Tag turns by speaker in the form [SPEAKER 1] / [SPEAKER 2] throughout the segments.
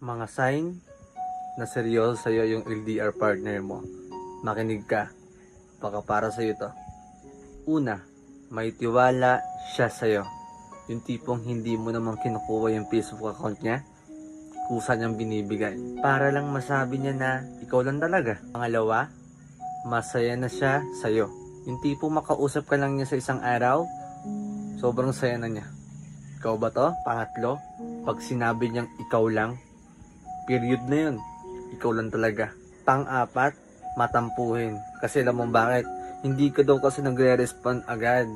[SPEAKER 1] Mga sign na seryoso sa'yo yung LDR partner mo. Makinig ka. Baka para sa'yo to. Una, may tiwala siya sa'yo. Yung tipong hindi mo naman kinukuha yung Facebook account niya. Kusa niyang binibigay. Para lang masabi niya na ikaw lang talaga. Pangalawa, masaya na siya sa'yo. Yung tipong makausap ka lang niya sa isang araw, sobrang saya na niya. Ikaw ba to? Pangatlo, pag sinabi niyang ikaw lang, period na yun. Ikaw lang talaga. Pang-apat, matampuhin. Kasi alam mo bakit? Hindi ka daw kasi nagre-respond agad.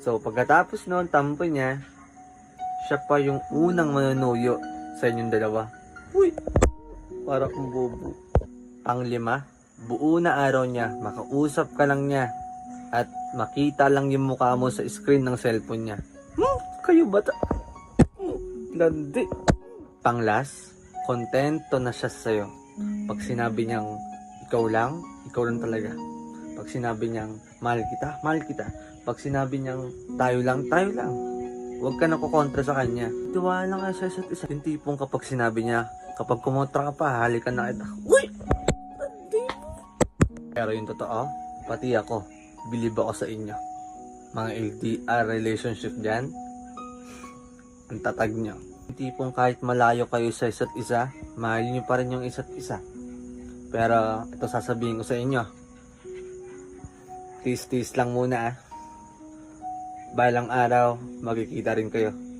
[SPEAKER 1] So, pagkatapos noon, tampo niya, siya pa yung unang manunuyo sa inyong dalawa. Uy! Para kang bobo. Panglima, buo na araw niya, makausap ka lang niya, at makita lang yung mukha mo sa screen ng cellphone niya. Hmm, kayo ba ta? Hmm, landi. Panglas, kontento na siya sa'yo. Pag sinabi niyang ikaw lang, ikaw lang talaga. Pag sinabi niyang mahal kita, mahal kita. Pag sinabi niyang tayo lang, tayo lang. Huwag ka nakukontra sa kanya. Tiwala nga siya sa isa. Yung tipong kapag sinabi niya, kapag kumontra ka pa, halikan na kita. Uy! Pero yung totoo, pati ako, believe ako sa inyo. Mga LDR relationship dyan, ang tatag nyo. Yung tipong kahit malayo kayo sa isa't isa, mahal nyo pa rin yung isa't isa. Pero ito sasabihin ko sa inyo. Tis-tis lang muna ah. Balang araw, magkikita rin kayo.